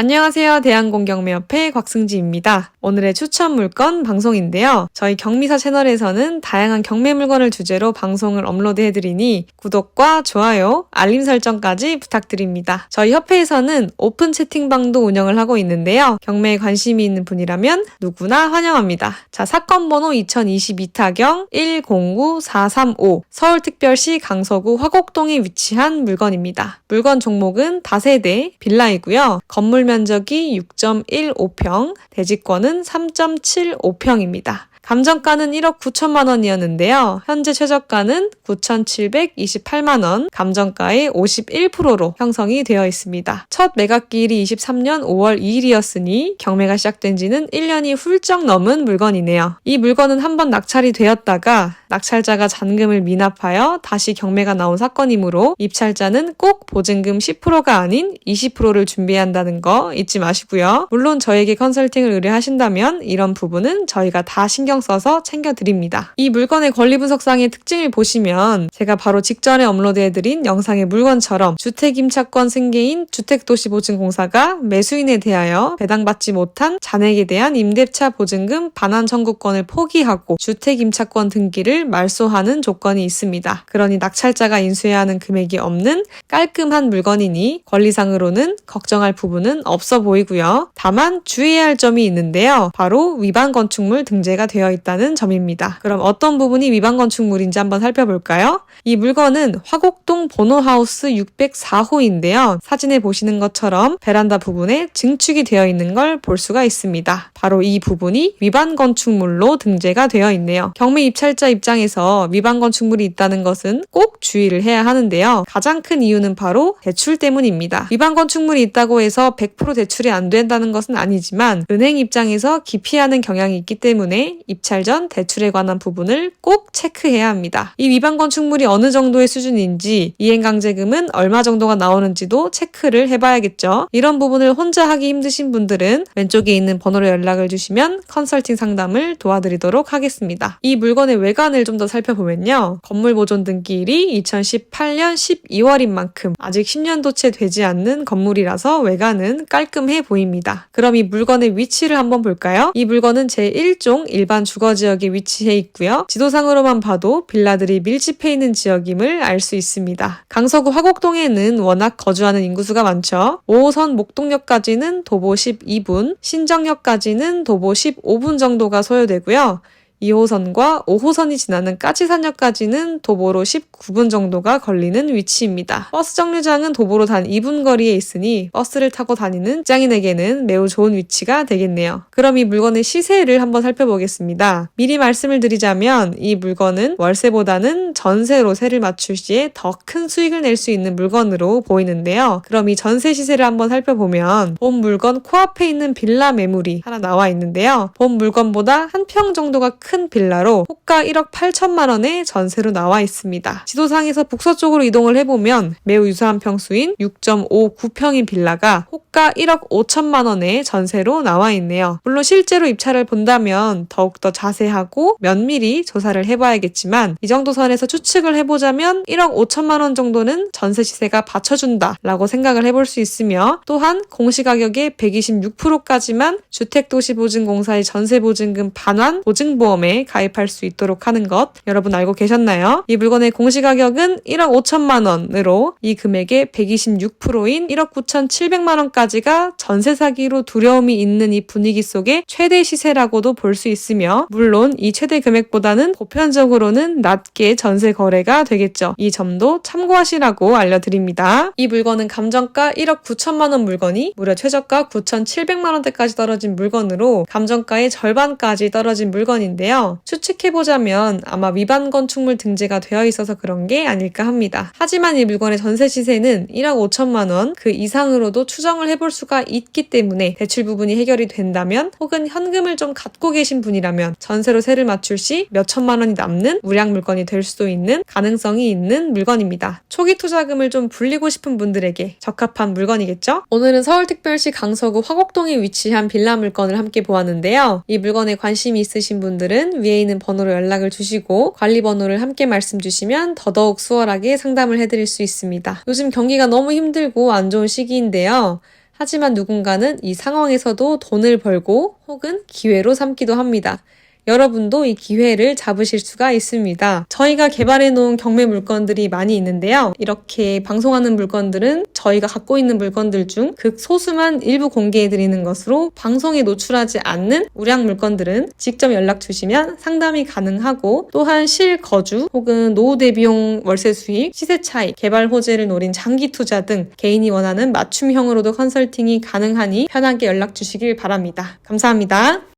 안녕하세요. 대한공경매협회 곽승지입니다. 오늘의 추천 물건 방송인데요. 저희 경미사 채널에서는 다양한 경매 물건을 주제로 방송을 업로드해드리니 구독과 좋아요, 알림 설정까지 부탁드립니다. 저희 협회에서는 오픈 채팅방도 운영을 하고 있는데요. 경매에 관심이 있는 분이라면 누구나 환영합니다. 자, 사건 번호 2022 타경 109435 서울특별시 강서구 화곡동에 위치한 물건입니다. 물건 종목은 다세대 빌라이고요. 건물 면적이 6.15평, 대지권은 3.75평입니다. 감정가는 1억 9천만 원이었는데요. 현재 최저가는 9,728만 원, 감정가의 51%로 형성이 되어 있습니다. 첫 매각기일이 23년 5월 2일이었으니 경매가 시작된 지는 1년이 훌쩍 넘은 물건이네요. 이 물건은 한번 낙찰이 되었다가 낙찰자가 잔금을 미납하여 다시 경매가 나온 사건이므로 입찰자는 꼭 보증금 10%가 아닌 20%를 준비한다는 거 잊지 마시고요. 물론 저에게 컨설팅을 의뢰하신다면 이런 부분은 저희가 다 신경 써서 챙겨드립니다. 이 물건의 권리 분석상의 특징을 보시면 제가 바로 직전에 업로드해드린 영상의 물건처럼 주택임차권 승계인 주택도시보증공사가 매수인에 대하여 배당받지 못한 잔액에 대한 임대차 보증금 반환 청구권을 포기하고 주택임차권 등기를 말소하는 조건이 있습니다. 그러니 낙찰자가 인수해야 하는 금액이 없는 깔끔한 물건이니 권리상으로는 걱정할 부분은 없어 보이고요. 다만 주의해야 할 점이 있는데요. 바로 위반 건축물 등재가 되어 있다는 점입니다. 그럼 어떤 부분이 위반 건축물인지 한번 살펴볼까요? 이 물건은 화곡동 보노하우스 604호인데요. 사진에 보시는 것처럼 베란다 부분에 증축이 되어 있는 걸 볼 수가 있습니다. 바로 이 부분이 위반 건축물로 등재가 되어 있네요. 경매 입찰자 입장에서 위반 건축물이 있다는 것은 꼭 주의를 해야 하는데요. 가장 큰 이유는 바로 대출 때문입니다. 위반 건축물이 있다고 해서 100% 대출이 안 된다는 것은 아니지만 은행 입장에서 기피하는 경향이 있기 때문에 입찰 전 대출에 관한 부분을 꼭 체크해야 합니다. 이 위반 건축물이 어느 정도의 수준인지 이행강제금은 얼마 정도가 나오는지도 체크를 해봐야겠죠. 이런 부분을 혼자 하기 힘드신 분들은 왼쪽에 있는 번호로 연락을 주시면 컨설팅 상담을 도와드리도록 하겠습니다. 이 물건의 외관을 좀 더 살펴보면요. 건물 보존 등기일이 2018년 12월인 만큼 아직 10년도 채 되지 않는 건물이라서 외관은 깔끔해 보입니다. 그럼 이 물건의 위치를 한번 볼까요? 이 물건은 제1종 일반 주거 지역에 위치해 있고요. 지도상으로만 봐도 빌라들이 밀집해 있는 지역임을 알 수 있습니다. 강서구 화곡동에는 워낙 거주하는 인구수가 많죠. 5호선 목동역까지는 도보 12분, 신정역까지는 도보 15분 정도가 소요되고요. 2호선과 5호선이 지나는 까치산역까지는 도보로 19분 정도가 걸리는 위치입니다. 버스 정류장은 도보로 단 2분 거리에 있으니 버스를 타고 다니는 직장인에게는 매우 좋은 위치가 되겠네요. 그럼 이 물건의 시세를 한번 살펴보겠습니다. 미리 말씀을 드리자면 이 물건은 월세보다는 전세로 세를 맞출 시에 더 큰 수익을 낼 수 있는 물건으로 보이는데요. 그럼 이 전세 시세를 한번 살펴보면 본 물건 코앞에 있는 빌라 매물이 하나 나와 있는데요. 본 물건보다 한 평 정도가 큰 빌라로 호가 1억 8천만 원에 전세로 나와 있습니다. 지도상에서 북서쪽으로 이동을 해보면 매우 유사한 평수인 6.59평인 빌라가 호가 1억 5천만 원에 전세로 나와 있네요. 물론 실제로 입찰을 본다면 더욱더 자세하고 면밀히 조사를 해봐야겠지만 이 정도 선에서 추측을 해보자면 1억 5천만 원 정도는 전세 시세가 받쳐준다 라고 생각을 해볼 수 있으며 또한 공시가격의 126%까지만 주택도시보증공사의 전세보증금 반환 보증보험 에 가입할 수 있도록 하는 것 여러분 알고 계셨나요? 이 물건의 공시 가격은 1억 5천만 원으로 이 금액의 126%인 1억 9천7백만 원까지가 전세 사기로 두려움이 있는 이 분위기 속에 최대 시세라고도 볼 수 있으며 물론 이 최대 금액보다는 보편적으로는 낮게 전세 거래가 되겠죠. 이 점도 참고하시라고 알려드립니다. 이 물건은 감정가 1억 9천만 원 물건이 무려 최저가 9,700만 원대까지 떨어진 물건으로 감정가의 절반까지 떨어진 물건인데 요. 추측해보자면 아마 위반 건축물 등재가 되어 있어서 그런 게 아닐까 합니다. 하지만 이 물건의 전세 시세는 1억 5천만 원 그 이상으로도 추정을 해볼 수가 있기 때문에 대출 부분이 해결이 된다면 혹은 현금을 좀 갖고 계신 분이라면 전세로 세를 맞출 시 몇 천만 원이 남는 무량 물건이 될 수도 있는 가능성이 있는 물건입니다. 초기 투자금을 좀 불리고 싶은 분들에게 적합한 물건이겠죠? 오늘은 서울특별시 강서구 화곡동에 위치한 빌라 물건을 함께 보았는데요. 이 물건에 관심이 있으신 분들은 위에 있는 번호로 연락을 주시고 관리 번호를 함께 말씀 주시면 더더욱 수월하게 상담을 해드릴 수 있습니다. 요즘 경기가 너무 힘들고 안 좋은 시기인데요. 하지만 누군가는 이 상황에서도 돈을 벌고 혹은 기회로 삼기도 합니다. 여러분도 이 기회를 잡으실 수가 있습니다. 저희가 개발해 놓은 경매 물건들이 많이 있는데요. 이렇게 방송하는 물건들은 저희가 갖고 있는 물건들 중 극소수만 일부 공개해 드리는 것으로 방송에 노출하지 않는 우량 물건들은 직접 연락 주시면 상담이 가능하고 또한 실거주 혹은 노후 대비용 월세 수익, 시세 차익, 개발 호재를 노린 장기 투자 등 개인이 원하는 맞춤형으로도 컨설팅이 가능하니 편하게 연락 주시길 바랍니다. 감사합니다.